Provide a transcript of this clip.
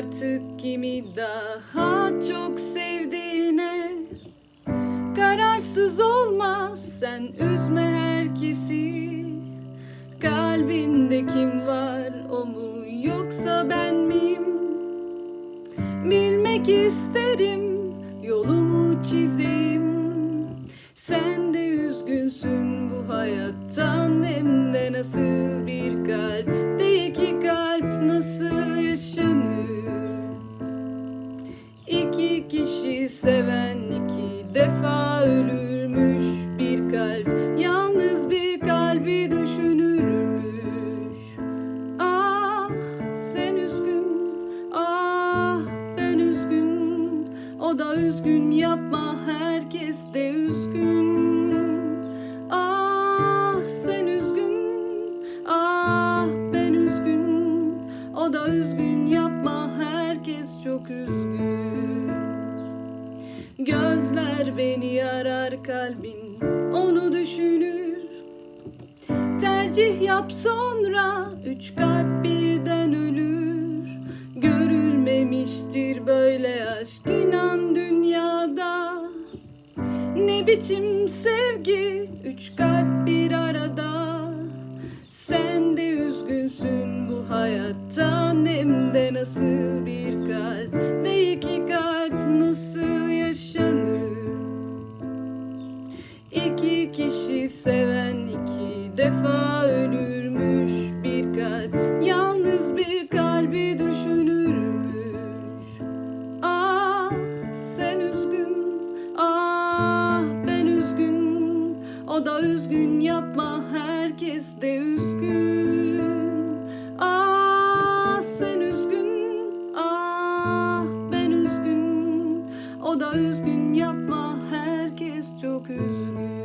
artık kimi daha çok sevdiğine. Kararsız olma sen üzme herkesi. Kalbinde kim var o mu yoksa ben miyim? Bilmek isterim yolumu çizeyim. Sen de üzgünsün bu hayattan hem de nasıl kişi seven iki defa ölürmüş bir kalp. Yalnız bir kalbi düşünürmüş. Ah sen üzgün ah ben üzgün. O da üzgün yapma herkes de üzgün. Ah sen üzgün ah ben üzgün. O da üzgün yapma herkes çok üzgün Gözler beni arar kalbin onu düşünür. Tercih yap sonra üç kalp birden ölür. Görülmemiştir böyle aşk inan dünyada. Ne biçim sevgi üç kalp bir arada. Sen de üzgünsün bu hayattan hem de nasıl bir kalp seven iki defa ölürmüş bir kalp. Yalnız bir kalbi düşünürmüş. Ah sen üzgün, ah ben üzgün. O da üzgün yapma herkes de üzgün. Ah sen üzgün, ah ben üzgün. O da üzgün yapma herkes çok üzgün.